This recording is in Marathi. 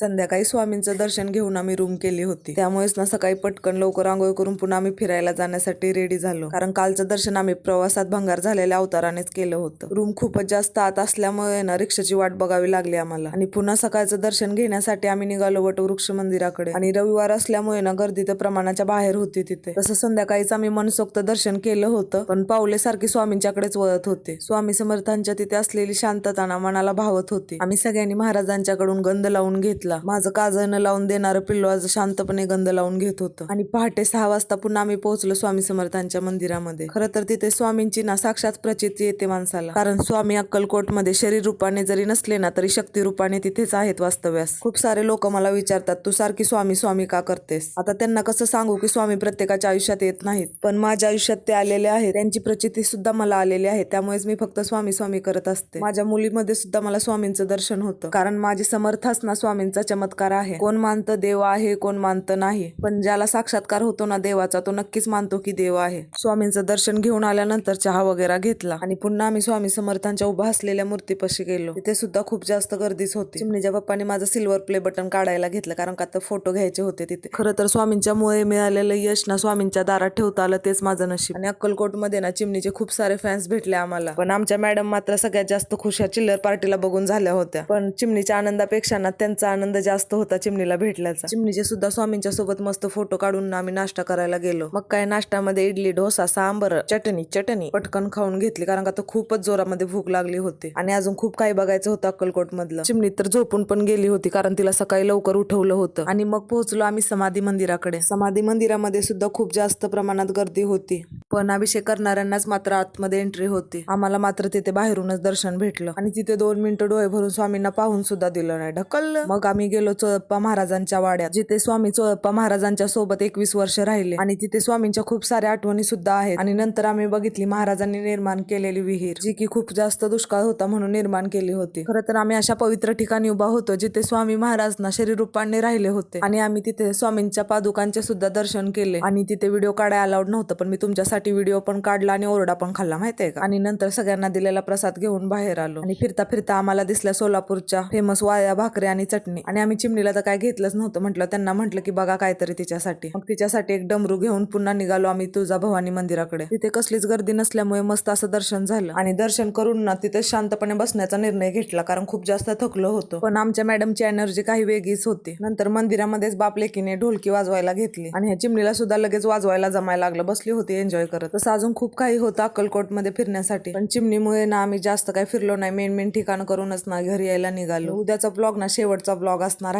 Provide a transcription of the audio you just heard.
संध्याकाळी स्वामींचं दर्शन घेऊन आम्ही रूम केली होती. त्यामुळेच ना सकाळी पटकन लवकर आंघोळ करून पुन्हा आम्ही फिरायला जाण्यासाठी रेडी झालो. कारण कालचं दर्शन आम्ही प्रवासात भंगार झालेल्या अवतारानेच केलं होतं. रूम खूपच जास्त आत असल्यामुळे ना रिक्षाची वाट बघावी लागली आम्हाला. आणि पुन्हा सकाळचं दर्शन घेण्यासाठी आम्ही निघालो वटवृक्ष मंदिराकडे. आणि रविवार असल्यामुळे ना गर्दी तर प्रमाणाच्या बाहेर होती तिथे. तसं संध्याकाळीच आम्ही मनसोक्त दर्शन केलं होतं पण पावले सारखी स्वामींच्याकडेच वळत होते. स्वामी समर्थांच्या तिथे असलेली शांतता ना मनाला भावत होती. आम्ही सगळ्यांनी महाराजांच्याकडून गंध लावून घेतला. माझं काजळ न लावून देणारं पिल्लू आज शांतपणे गंध लावून घेत होतं. आणि पहाटे सहा वाजता पुन्हा आम्ही पोहोचलो स्वामी समर्थांच्या मंदिरामध्ये. खरं तर तिथे स्वामींची ना साक्षात प्रचिती येते माणसाला. कारण स्वामी अक्कलकोटमध्ये शरीर रूपाने जरी नसले ना तरी शक्ती रूपाने तिथेच आहेत वास्तव्यास. खूप सारे लोक मला विचारतात तू सारखी स्वामी स्वामी का करतेस? आता त्यांना कसं सांगू की स्वामी प्रत्येकाच्या आयुष्यात येत नाहीत. पण माझ्या आयुष्यात ते आलेले आहेत. त्यांची प्रचिती सुद्धा मला आलेली आहे. त्यामुळेच मी फक्त स्वामी स्वामी करत असते. माझ्या मुलीमध्ये सुद्धा मला स्वामींचं दर्शन होतं. कारण माझी समर्थाच ना स्वामींचं चमत्कार आहे. कोण मानतं देव आहे कोण मानतं नाही. पण ज्याला साक्षात्कार होतो ना देवाचा तो नक्कीच मानतो की देव आहे. स्वामींचं दर्शन घेऊन आल्यानंतर चहा वगैरे घेतला. आणि पुन्हा आम्ही स्वामी समर्थांच्या उभा असलेल्या मूर्तीपाशी गेलो. तिथे सुद्धा खूप जास्त गर्दीच होती. चिमणीच्या पप्पाने माझं सिल्वर प्ले बटन काढायला घेतलं कारण का तर फोटो घ्यायचे होते तिथे. खरं तर स्वामींच्या मुळे मिळालेलं यश ना स्वामींच्या दारात ठेवता आलं तेच माझं नशीब. आणि अक्कलकोटमध्ये ना चिमणीचे खूप सारे फॅन्स भेटले आम्हाला. पण आमच्या मॅडम मात्र सगळ्यात जास्त खुश या चिल्लर पार्टीला बघून झाल्या होत्या. पण चिमणीच्या आनंदापेक्षा ना त्यांचा आनंद जास्त होता चिमणीला भेटल्याचा. चिमणीचे सुद्धा स्वामींच्या सोबत मस्त फोटो काढून आम्ही नाश्ता करायला गेलो. मग काय नाश्त्यामध्ये इडली डोसा सांबर चटणी चटणी पटकन खाऊन घेतली कारण का तर खूपच जोरामध्ये भूक लागली होती. आणि अजून खूप काही बघायचं होतं अक्कलकोट मधलं चिमणी तर झोपून पण गेली होती कारण तिला सकाळी लवकर उठवलं होतं. आणि मग पोहोचलो आम्ही समाधी मंदिराकडे. समाधी मंदिरामध्ये सुद्धा खूप जास्त प्रमाणात गर्दी होती. पण अभिषेक करणाऱ्यांनाच मात्र आतमध्ये एंट्री होती. आम्हाला मात्र तिथे बाहेरूनच दर्शन भेटलं. आणि तिथे दोन मिनिटं डोळे भरून स्वामींना पाहून सुद्धा दिलं नाही. ढकललं. मग आम्ही गेलो चोळप्पा महाराजांच्या वाड्यात. जिथे स्वामी चोळप्पा महाराजांच्या सोबत एकवीस वर्ष राहिले. आणि तिथे स्वामींच्या खूप साऱ्या आठवणी सुद्धा आहेत. आणि नंतर आम्ही बघितली महाराजांनी निर्माण केलेली विहीर जी की खूप जास्त दुष्काळ होता म्हणून निर्माण केली होती. खरं तर आम्ही अशा पवित्र ठिकाणी उभा होतो जिथे स्वामी महाराज ना शरीर रूपाने राहिले होते. आणि आम्ही तिथे स्वामींच्या पादुकांचे सुद्धा दर्शन केले. आणि तिथे व्हिडिओ काढायला अलाउड नव्हतं पण मी तुमच्यासाठी व्हिडिओ पण काढला आणि ओरडा पण खाल्ला माहितीये का? आणि नंतर सगळ्यांना दिलेला प्रसाद घेऊन बाहेर आलो. आणि फिरता फिरता आम्हाला दिसल्या सोलापूरच्या फेमस वाया भाकरी आणि चटणी. आणि आम्ही चिमणीला तर काय घेतलंच नव्हतं. म्हटलं त्यांना म्हटलं की बघा काहीतरी तिच्यासाठी. मग तिच्यासाठी एक डमरू घेऊन पुन्हा निघालो आम्ही तुळजा भवानी मंदिराकडे. तिथे कसलीच गर्दी नसल्यामुळे मस्त असं दर्शन झालं. आणि दर्शन करून ना तिथे शांतपणे बसण्याचा निर्णय घेतला कारण खूप जास्त थकलो होतो. पण आमच्या मॅडमची एनर्जी काही वेगळीच होती. नंतर मंदिरामध्येच बाप लेकीने ढोलकी वाजवायला घेतली. आणि ह्या चिमणीला सुद्धा लगेच वाजवायला जमायला लागलं. बसली होती एन्जॉय करत. तसं अजून खूप काही होतं अक्कलकोटमध्ये फिरण्यासाठी. पण चिमणीमुळे ना आम्ही जास्त काही फिरलो नाही. मेन मेन ठिकाण करूनच ना घरी यायला निघालो. उद्याचा ब्लॉग ना शेवटचा ब्लॉग असणार आहे.